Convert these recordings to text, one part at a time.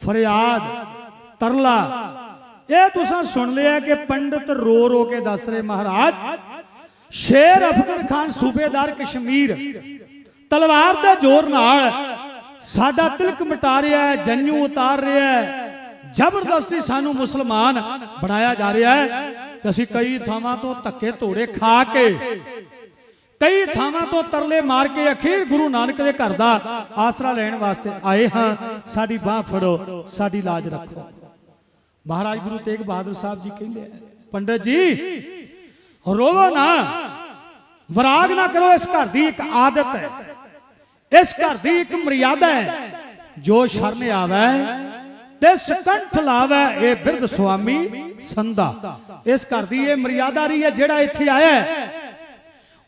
ਫਰਿਆਦ, ਤਰਲਾ। ਇਹ ਤੁਸੀਂ ਸੁਣ ਲਿਆ ਕਿ ਪੰਡਤ ਰੋ ਰੋ ਕੇ ਦੱਸ ਰਹੇ, ਮਹਾਰਾਜ, ਸ਼ੇਰ ਅਫਗਨ ਖਾਨ ਸੂਬੇਦਾਰ ਕਸ਼ਮੀਰ, ਤਲਵਾਰ ਦੇ ਜ਼ੋਰ ਨਾਲ ਸਾਡਾ ਤਿਲਕ ਮਿਟਾ ਰਿਹਾ ਹੈ, ਜੰਨੂ ਉਤਾਰ ਰਿਹਾ ਹੈ, ਜ਼ਬਰਦਸਤੀ ਸਾਨੂੰ ਮੁਸਲਮਾਨ ਬਣਾਇਆ ਜਾ ਰਿਹਾ ਹੈ ਤੇ ਅਸੀਂ ਕਈ ਥਾਵਾਂ ਤੋਂ ਧੱਕੇ ਧੋੜੇ ਖਾ ਕੇ ਕਈ ਥਾਵਾਂ ਤੋਂ ਤਰਲੇ ਮਾਰ ਕੇ ਅਖੀਰ ਗੁਰੂ ਨਾਨਕ ਦੇ ਘਰ ਦਾ ਆਸਰਾ ਲੈਣ ਵਾਸਤੇ ਆਏ ਹਾਂ। ਸਾਡੀ ਬਾਹ ਫੜੋ, ਸਾਡੀ ਲਾਜ ਰੱਖੋ। ਮਹਾਰਾਜ ਗੁਰੂ ਤੇਗ ਬਹਾਦਰ ਸਾਹਿਬ ਜੀ ਕਹਿੰਦੇ ਆ, ਪੰਡਤ ਜੀ, ਰੋਵੋ ਨਾ। ਵਿਰਾਗ ਨਾ ਕਰੋ, ਇਸ ਘਰ ਦੀ ਇੱਕ ਆਦਤ ਹੈ। ਇਸ ਘਰ ਦੀ ਇੱਕ ਮਰਿਆਦਾ ਹੈ। ਜੋ ਸ਼ਰਨ ਆਵੇ, ਤੇ ਸਕੰਠ ਲਾਵੇ, ਇਹ ਬਿਰਧ ਸੁਆਮੀ ਸੰਦਾ ਇਸ ਘਰ ਦੀ ਇਹ ਮਰਿਆਦਾ ਰਹੀ ਹੈ ਜਿਹੜਾ ਇੱਥੇ ਆਇਆ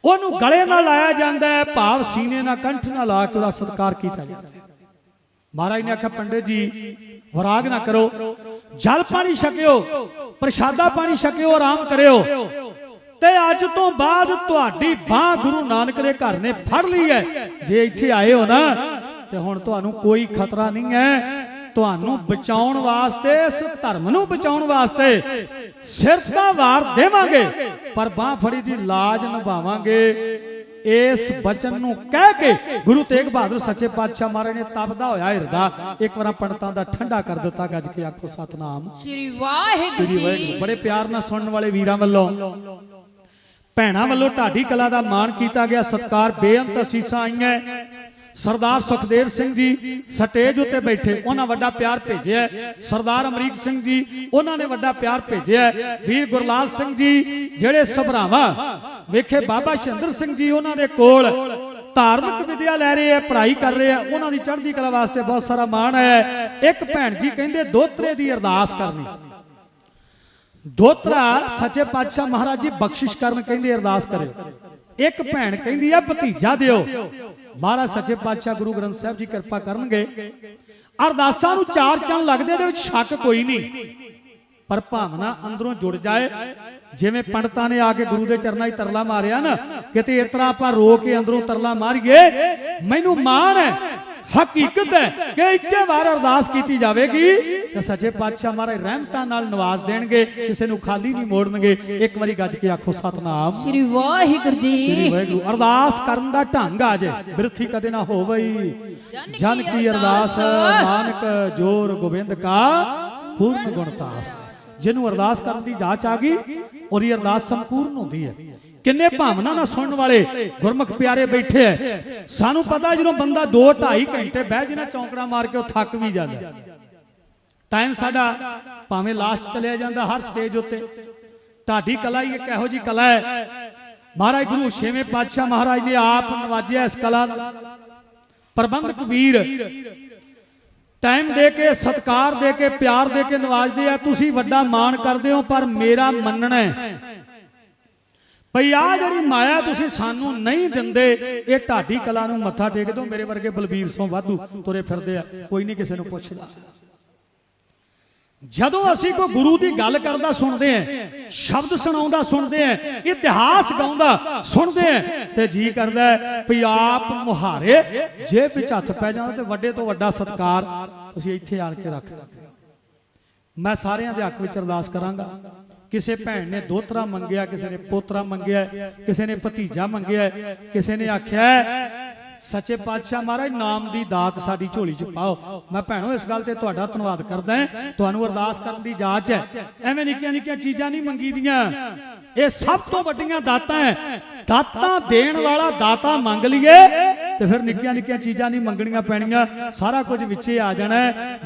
ਉਹਨੂੰ ਗਲੇ ਨਾਲ ਲਾਇਆ ਜਾਂਦਾ ਹੈ, ਭਾਵ ਸੀਨੇ ਨਾਲ, ਕੰਠ ਨਾਲ ਲਾ ਕੇ ਉਹਦਾ ਸਤਿਕਾਰ ਕੀਤਾ ਜਾਂਦਾ ਹੈ। ਮਹਾਰਾਜ ਨੇ ਆਖਿਆ, ਪੰਡਿਤ ਜੀ, ਵਿਰਾਗ ਨਾ ਕਰੋ, ਜਲ ਪਾਣੀ ਛਕਿਓ, ਪ੍ਰਸ਼ਾਦਾ ਪਾਣੀ ਛਕਿਓ, ਆਰਾਮ ਕਰਿਓ। ਤੇ ਅੱਜ ਤੋਂ ਬਾਅਦ ਤੁਹਾਡੀ ਬਾਹ ਗੁਰੂ ਨਾਨਕ ਦੇ ਘਰ ਨੇ ਫੜ ਲਈ ਹੈ। ਜੇ ਇੱਥੇ ਆਏ ਹੋ ਨਾ, ਤੇ ਹੁਣ ਤੁਹਾਨੂੰ ਕੋਈ ਖਤਰਾ ਨਹੀਂ ਹੈ। ਤੁਹਾਨੂੰ ਬਚਾਉਣ ਵਾਸਤੇ ਇਸ ਧਰਮ ਨੂੰ ਬਚਾਉਣ ਵਾਸਤੇ ਸਿਰ ਤਾਂ ਵਾਰ ਦੇਵਾਂਗੇ ਪਰ ਬਾਹ ਫੜੀ ਦੀ ਲਾਜ ਨਿਭਾਵਾਂਗੇ। ਇਸ ਬਚਨ ਨੂੰ ਕਹਿ ਕੇ ਗੁਰੂ ਤੇਗ ਬਹਾਦਰ ਸੱਚੇ ਪਾਤਸ਼ਾਹ ਮਹਾਰਾਜ ਨੇ ਤਪਦਾ ਹੋਇਆ ਹਿਰਦਾ ਇੱਕ ਵਾਰ ਪੰਡਤਾਂ ਦਾ ਠੰਡਾ ਕਰ ਦਿੱਤਾ ਗੱਜ ਕੇ ਆਖੋ ਸਤਨਾਮ। ਸ਼੍ਰੀ ਵਾਹਿਗੁਰੂ ਜੀ। ਬੜੇ ਪਿਆਰ ਨਾਲ ਸੁਣਨ ਵਾਲੇ ਵੀਰਾਂ ਵੱਲੋਂ। ਭੈਣਾਂ ਵੱਲੋਂ ਢਾਡੀ ਕਲਾ ਦਾ ਮਾਣ ਕੀਤਾ ਗਿਆ ਸਤਕਾਰ ਬੇਅੰਤ ਅਸੀਸਾਂ ਆਈਆਂ। ਸਰਦਾਰ ਸੁਖਦੇਵ ਸਿੰਘ ਜੀ ਸਟੇਜ ਉੱਤੇ ਬੈਠੇ, ਉਹਨਾਂ ਵੱਡਾ ਪਿਆਰ ਭੇਜਿਆ ਸਰਦਾਰ ਅਮਰੀਕ ਸਿੰਘ ਜੀ, ਉਹਨਾਂ ਨੇ ਵੱਡਾ ਪਿਆਰ ਭੇਜਿਆ ਵੀਰ ਗੁਰਲਾਲ ਸਿੰਘ ਜੀ, ਜਿਹੜੇ ਸਭਰਾਵਾਂ ਵੇਖੇ, ਬਾਬਾ ਸ਼ਿੰਦਰ ਸਿੰਘ ਜੀ ਉਹਨਾਂ ਦੇ ਕੋਲ ਧਾਰਮਿਕ ਵਿਦਿਆ ਲੈ ਰਹੇ ਆ ਪੜ੍ਹਾਈ ਕਰ ਰਹੇ ਆ ਉਹਨਾਂ ਦੀ ਚੜ੍ਹਦੀ ਕਲਾ ਵਾਸਤੇ ਬਹੁਤ ਸਾਰਾ ਮਾਣ ਹੈ। ਇੱਕ ਭੈਣ ਜੀ ਕਹਿੰਦੇ, ਦੋਤਰੇ ਦੀ ਅਰਦਾਸ ਕਰਨੀ। ਦੋਤਰਾ ਸੱਚੇ ਪਾਤਸ਼ਾਹ ਮਹਾਰਾਜ ਜੀ ਬਖਸ਼ਿਸ਼ ਕਰਨ ਕਹਿੰਦੇ, ਅਰਦਾਸ ਕਰਿਓ। ਇੱਕ ਭੈਣ ਕਹਿੰਦੀ ਆ, ਭਤੀਜਾ ਦਿਓ। ਮਹਾਰਾਜ ਸੱਚੇ ਪਾਤਸ਼ਾਹ ਗੁਰੂ ਗ੍ਰੰਥ ਸਾਹਿਬ ਜੀ ਕਿਰਪਾ ਕਰਨਗੇ। ਅਰਦਾਸਾਂ ਨੂੰ ਚਾਰ ਚੰਨ ਲੱਗਦੇ ਇਹਦੇ ਵਿੱਚ ਸ਼ੱਕ ਕੋਈ ਨਹੀਂ। ਪਰ ਭਾਵਨਾ ਅੰਦਰੋਂ ਜੁੜ ਜਾਏ। ਜਿਵੇਂ ਪੰਡਤਾਂ ਨੇ ਆ ਕੇ ਗੁਰੂ ਦੇ ਚਰਨਾਂ 'ਚ ਤਰਲਾ ਮਾਰਿਆ ਨਾ, ਕਿਤੇ ਇਸ ਤਰ੍ਹਾਂ ਆਪਾਂ ਰੋ ਕੇ ਅੰਦਰੋਂ ਤਰਲਾ ਮਾਰੀਏ, ਮੈਨੂੰ ਮਾਣ ਹੈ, ਹਕੀਕਤ ਹੈ ਕਿ ਇੱਕੇ ਵਾਰ ਅਰਦਾਸ ਕੀਤੀ ਜਾਵੇਗੀ। ਤਾਂ ਸੱਚੇ ਪਾਤਸ਼ਾਹ ਮਹਾਰਾਜ ਰਹਿਮਤਾਂ ਨਾਲ ਨਵਾਜ਼ ਦੇਣਗੇ ਕਿਸੇ ਨੂੰ ਖਾਲੀ ਨਹੀਂ ਮੋੜਨਗੇ। ਇੱਕ ਵਾਰੀ ਗੱਜ ਕੇ ਆਖੋ ਸਤਨਾਮ। ਸ਼੍ਰੀ ਵਾਹਿਗੁਰੂ ਸ੍ਰੀ ਜੀ ਵਾਹਿਗੁਰੂ। ਅਰਦਾਸ ਕਰਨ ਦਾ ਢੰਗ ਆ ਜੇ ਬਿਰਥੀ ਕਦੇ ਨਾ ਹੋਵਈ। ਜਨ ਕੀ ਅਰਦਾਸ ਨਾਨਕ ਜੋਰ ਗੋਬਿੰਦ ਕਾ ਪੂਰਨ ਗੁਣਤਾਸ ਜਿਹਨੂੰ ਅਰਦਾਸ ਕਰਨ ਦੀ ਜਾਚ ਆ ਗਈ ਉਹਦੀ ਅਰਦਾਸ ਸੰਪੂਰਨ ਹੁੰਦੀ ਹੈ। ਕਿੰਨੇ ਭਾਵਨਾ ਨਾਲ ਸੁਣਨ ਵਾਲੇ ਗੁਰਮੁਖ ਪਿਆਰੇ ਬੈਠੇ ਐ। ਸਾਨੂੰ ਪਤਾ ਜਦੋਂ ਬੰਦਾ 2 2.5 ਘੰਟੇ ਬਹਿ ਜਿਨਾ ਚੌਂਕੜਾ ਮਾਰ ਕੇ ਉਹ ਥੱਕ ਵੀ ਜਾਂਦਾ। ਟਾਈਮ ਸਾਡਾ ਭਾਵੇਂ ਲਾਸਟ ਚਲਿਆ ਜਾਂਦਾ ਹਰ ਸਟੇਜ ਉੱਤੇ। ਢਾਡੀ ਕਲਾ ਹੀ ਇੱਕ ਇਹੋ ਜੀ ਕਲਾ ਹੈ। ਮਹਾਰਾਜ ਗੁਰੂ ਛੇਵੇਂ ਪਾਤਸ਼ਾਹ ਮਹਾਰਾਜ ਨੇ ਆਪ ਨਵਾਜਿਆ ਇਸ ਕਲਾ ਨਾਲ। ਪ੍ਰਬੰਧਕ ਵੀਰ ਟਾਈਮ ਦੇ ਕੇ, ਸਤਕਾਰ ਦੇ ਕੇ, ਪਿਆਰ ਦੇ ਕੇ ਨਵਾਜਦੇ ਆ। ਤੁਸੀਂ ਵੱਡਾ ਮਾਣ ਕਰਦੇ ਹੋ, ਪਰ ਮੇਰਾ ਮੰਨਣਾ ਹੈ। ਭਈ ਆ ਜਿਹੜੀ ਮਾਇਆ ਤੁਸੀਂ ਸਾਨੂੰ ਨਹੀਂ ਦਿੰਦੇ, ਇਹ ਢਾਡੀ ਕਲਾ ਨੂੰ ਮੱਥਾ ਟੇਕ ਦਿਓ ਮੇਰੇ ਵਰਗੇ ਬਲਬੀਰ ਸੋਂ ਵਾਧੂ ਤੁਰੇ ਫਿਰਦੇ ਆ। ਕੋਈ ਨਹੀਂ ਕਿਸੇ ਨੂੰ ਪੁੱਛਦਾ। ਜਦੋਂ ਅਸੀਂ ਕੋਈ ਗੁਰੂ ਦੀ ਗੱਲ ਕਰਦਾ ਸੁਣਦੇ ਆਂ ਸ਼ਬਦ ਸੁਣਾਉਂਦਾ ਸੁਣਦੇ ਆਂ ਇਤਿਹਾਸ ਗਾਉਂਦਾ ਸੁਣਦੇ ਆਂ ਤੇ ਜੀ ਕਰਦਾ ਵੀ ਆਪ ਮੁਹਾਰੇ ਜੇ ਵਿੱਚ ਹੱਥ ਪੈ ਜਾਂਦਾ ਤੇ ਵੱਡੇ ਤੋਂ ਵੱਡਾ ਸਤਕਾਰ ਤੁਸੀਂ ਇੱਥੇ ਆਣ ਕੇ ਰੱਖ ਮੈਂ ਸਾਰਿਆਂ ਦੇ ਹੱਕ ਵਿੱਚ ਅਰਦਾਸ ਕਰਾਂਗਾ। ਕਿਸੇ ਭੈਣ ਨੇ ਦੋਤਰਾ ਮੰਗਿਆ ਕਿਸੇ ਨੇ ਪੋਤਰਾ ਮੰਗਿਆ ਕਿਸੇ ਨੇ ਭਤੀਜਾ ਮੰਗਿਆ ਕਿਸੇ ਨੇ ਆਖਿਆ ਸੱਚੇ ਪਾਤਸ਼ਾਹ ਮਹਾਰਾਜ, ਨਾਮ ਦੀ ਦਾਤ ਸਾਡੀ ਝੋਲੀ 'ਚ ਪਾਓ। ਮੈਂ ਭੈਣੋ, ਇਸ ਗੱਲ ਤੇ ਤੁਹਾਡਾ ਧੰਨਵਾਦ ਕਰਦਾ ਤੁਹਾਨੂੰ ਅਰਦਾਸ ਕਰਨ ਦੀ ਜਾਚ ਹੈ। ਐਵੇਂ ਨਿੱਕੀਆਂ ਨਿੱਕੀਆਂ ਚੀਜ਼ਾਂ ਨਹੀਂ ਮੰਗੀਦੀਆਂ। ਇਹ ਸਭ ਤੋਂ ਵੱਡੀਆਂ ਦਾਤਾਂ ਹੈ। ਦਾਤਾਂ ਦੇਣ ਵਾਲਾ ਦਾਤਾ ਮੰਗ ਲਈਏ। ਤੇ ਫਿਰ ਨਿੱਕੀਆਂ ਨਿੱਕੀਆਂ ਚੀਜ਼ਾਂ ਨਹੀਂ ਮੰਗਣੀਆਂ ਪੈਣੀਆਂ, ਸਾਰਾ ਕੁਝ ਵਿੱਚੇ ਆ ਜਾਣਾ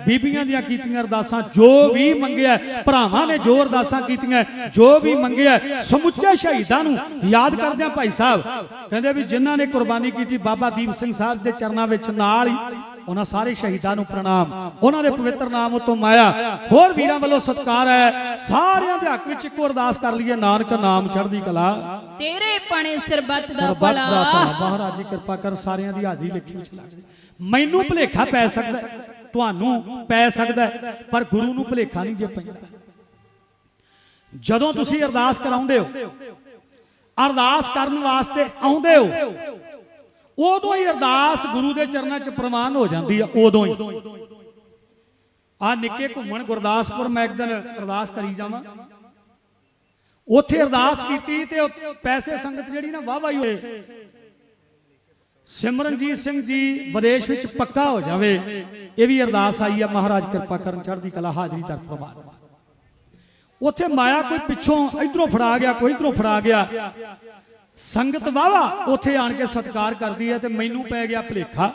ਬੀਬੀਆਂ ਦੀਆਂ ਕੀਤੀਆਂ ਅਰਦਾਸਾਂ ਜੋ ਵੀ ਮੰਗਿਆ ਭਰਾਵਾਂ ਨੇ ਜੋ ਅਰਦਾਸਾਂ ਕੀਤੀਆਂ ਜੋ ਵੀ ਮੰਗਿਆ ਸਮੁੱਚੇ ਸ਼ਹੀਦਾਂ ਨੂੰ ਯਾਦ ਕਰਦਿਆਂ ਭਾਈ ਸਾਹਿਬ। ਕਹਿੰਦੇ ਵੀ ਜਿਨ੍ਹਾਂ ਨੇ ਕੁਰਬਾਨੀ ਕੀਤੀ, ਬਾਬਾ ਦੀਪ ਸਿੰਘ ਸਾਹਿਬ ਦੇ ਚਰਨਾਂ ਵਿੱਚ ਨਾਲ ਹੀ ਉਹਨਾਂ ਸਾਰੇ ਸ਼ਹੀਦਾਂ ਨੂੰ ਪ੍ਰਣਾਮ। ਉਹਨਾਂ ਦੇ ਪਵਿੱਤਰ ਨਾਮ ਉਤੋਂ ਮਾਇਆ। ਹੋਰ ਵੀਰਾਂ ਵੱਲੋਂ ਸਤਿਕਾਰ ਹੈ। ਸਾਰਿਆਂ ਦੇ ਹੱਕ ਵਿੱਚ ਇੱਕੋ ਅਰਦਾਸ ਕਰ ਲਈਏ ਨਾਨਕ ਨਾਮ ਚੜ੍ਹਦੀ ਕਲਾ। ਤੇਰੇ ਪਣੇ ਸਰਬੱਤ ਦਾ ਸਰਬੱਤ ਦਾ ਭਲਾ। ਮਹਾਰਾਜ ਜੀ ਕਿਰਪਾ ਕਰ ਸਾਰਿਆਂ ਦੀ ਹਾਜ਼ਰੀ ਲਿਖੀ ਵਿੱਚ ਲੱਗ ਜਾਏ। ਮੈਨੂੰ ਭੁਲੇਖਾ ਪੈ ਸਕਦਾ ਹੈ, ਤੁਹਾਨੂੰ ਪੈ ਸਕਦਾ ਪਰ ਗੁਰੂ ਨੂੰ ਭੁਲੇਖਾ ਨਹੀਂ ਜੇ ਪੈਂਦਾ। ਜਦੋਂ ਤੁਸੀਂ ਅਰਦਾਸ ਕਰਾਉਂਦੇ ਹੋ ਅਰਦਾਸ ਕਰਨ ਵਾਸਤੇ ਆਉਂਦੇ ਹੋ ਉਦੋਂ ਹੀ ਅਰਦਾਸ ਗੁਰੂ ਦੇ ਚਰਨਾਂ 'ਚ ਪ੍ਰਵਾਨ ਹੋ ਜਾਂਦੀ ਹੈ ਉਦੋਂ ਹੀ। ਆ ਨਿੱਕੇ ਘੁੰਮਣ ਗੁਰਦਾਸਪੁਰ ਮੈਂ ਇੱਕ ਦਿਨ ਅਰਦਾਸ ਕਰੀ ਜਾਵਾਂ। ਉੱਥੇ ਅਰਦਾਸ ਕੀਤੀ ਤੇ ਪੈਸੇ ਸੰਗਤ ਜਿਹੜੀ ਨਾ ਵਾਹ ਵਾਹੀ ਹੋਏ। ਸਿਮਰਨਜੀਤ ਸਿੰਘ ਜੀ ਵਿਦੇਸ਼ ਵਿੱਚ ਪੱਕਾ ਹੋ ਜਾਵੇ, ਇਹ ਵੀ ਅਰਦਾਸ ਆਈ ਆ, ਮਹਾਰਾਜ ਕਿਰਪਾ ਕਰਨ, ਚੜ੍ਹਦੀ ਕਲਾ ਹਾਜ਼ਰੀ ਦਰ ਪ੍ਰਵਾਨ। ਉੱਥੇ ਮਾਇਆ ਕੋਈ ਪਿੱਛੋਂ ਇਧਰੋਂ ਫੜਾ ਗਿਆ, ਕੋਈ ਇਧਰੋਂ ਫੜਾ ਗਿਆ। ਸੰਗਤ ਵਾਵਾ ਉੱਥੇ ਆਣ ਕੇ ਸਤਿਕਾਰ ਕਰਦੀ ਹੈ ਤੇ ਮੈਨੂੰ ਪੈ ਗਿਆ ਭਲੇਖਾ।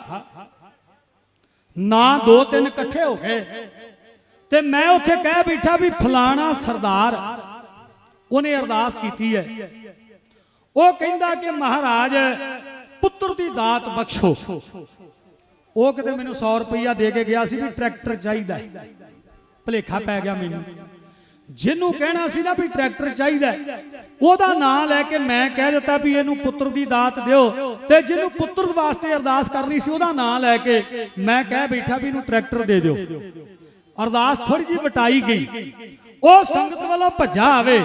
ਨਾ ਦੋ ਤਿੰਨ ਇਕੱਠੇ ਹੋ ਗਏ ਤੇ ਮੈਂ ਉੱਥੇ ਕਹਿ ਬੈਠਾ ਵੀ ਫਲਾਣਾ ਸਰਦਾਰ ਉਹਨੇ ਅਰਦਾਸ ਕੀਤੀ ਹੈ। ਉਹ ਕਹਿੰਦਾ ਕਿ ਮਹਾਰਾਜ, ਪੁੱਤਰ ਦੀ ਦਾਤ ਬਖਸ਼ੋ। ਉਹ ਕਿਤੇ ਮੈਨੂੰ 100 ਰੁਪਈਆ ਦੇ ਕੇ ਗਿਆ ਸੀ ਵੀ ਟਰੈਕਟਰ ਚਾਹੀਦਾ ਹੈ। ਭੁਲੇਖਾ ਪੈ ਗਿਆ ਮੈਨੂੰ। ਜਿਹਨੂੰ ਕਹਿਣਾ ਸੀ ਨਾ ਵੀ ਟਰੈਕਟਰ ਚਾਹੀਦਾ ਉਹਦਾ ਨਾਂ ਲੈ ਕੇ ਮੈਂ ਕਹਿ ਦਿੱਤਾ ਵੀ ਇਹਨੂੰ ਪੁੱਤਰ ਦੀ ਦਾਤ ਦਿਓ। ਤੇ ਜਿਹਨੂੰ ਪੁੱਤਰ ਵਾਸਤੇ ਅਰਦਾਸ ਕਰਨੀ ਸੀ ਉਹਦਾ ਨਾਂ ਲੈ ਕੇ ਮੈਂ ਕਹਿ ਬੈਠਾ ਵੀ ਇਹਨੂੰ ਟਰੈਕਟਰ ਦੇ ਦਿਓ। ਅਰਦਾਸ ਥੋੜੀ ਜਿਹੀ ਵਟਾਈ ਗਈ। ਉਹ ਸੰਗਤ ਵੱਲੋਂ ਭੱਜਾ ਆਵੇ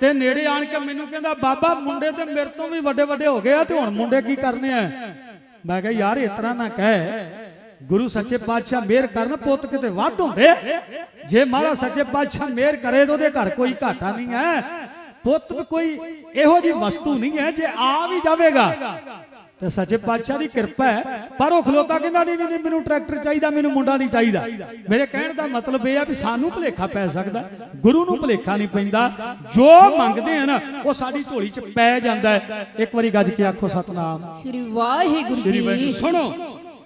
ਤੇ ਨੇੜੇ ਆਣ ਕੇ ਮੈਨੂੰ ਕਹਿੰਦਾ ਬਾਬਾ ਮੁੰਡੇ ਤੇ ਮੇਰੇ ਤੋਂ ਵੀ ਵੱਡੇ ਵੱਡੇ ਹੋ ਗਏ ਆ ਤੇ ਹੁਣ ਮੁੰਡੇ ਕੀ ਕਰਨੇ ਆ? ਮੈਂ ਕਿਹਾ ਯਾਰ ਇਸ ਤਰ੍ਹਾਂ ਨਾ ਕਹਿ। ਗੁਰੂ ਸੱਚੇ ਪਾਤਸ਼ਾਹ ਮਿਹਰ ਕਰਨ ਪੁੱਤ ਕਿਤੇ ਵੱਧ ਹੁੰਦੇ? ਜੇ ਮਹਾਰਾਜ ਸੱਚੇ ਪਾਤਸ਼ਾਹ ਮਿਹਰ ਕਰੇ ਤਾਂ ਉਹਦੇ ਘਰ ਕੋਈ ਘਾਟਾ ਨਹੀਂ ਹੈ। ਪੁੱਤ ਕੋਈ ਇਹੋ ਜੀ ਵਸਤੂ ਨਹੀਂ ਹੈ ਜੇ ਆ ਵੀ ਜਾਵੇਗਾ। ਤੇ ਸੱਚੇ ਪਾਤਸ਼ਾਹ ਦੀ ਕਿਰਪਾ ਹੈ। ਪਰ ਉਹ ਖਲੋਤਾ ਕਹਿੰਦਾ ਨਹੀਂ ਨਹੀਂ ਮੈਨੂੰ ਟਰੈਕਟਰ ਚਾਹੀਦਾ ਮੈਨੂੰ ਮੁੰਡਾ ਨਹੀਂ ਚਾਹੀਦਾ। ਮੇਰੇ ਕਹਿਣ ਦਾ ਮਤਲਬ ਇਹ ਆ ਵੀ ਸਾਨੂੰ ਭੁਲੇਖਾ ਪੈ ਸਕਦਾ। ਗੁਰੂ ਨੂੰ ਭੁਲੇਖਾ ਨਹੀਂ ਪੈਂਦਾ। ਜੋ ਮੰਗਦੇ ਆ ਨਾ ਉਹ ਸਾਡੀ ਝੋਲੀ 'ਚ ਪੈ ਜਾਂਦਾ ਹੈ। ਇੱਕ ਵਾਰੀ ਗੱਜ ਕੇ ਆਖੋ ਸਤਨਾਮ। ਸ੍ਰੀ ਵਾਹਿਗੁਰੂ ਜੀ। ਸੁਣੋ।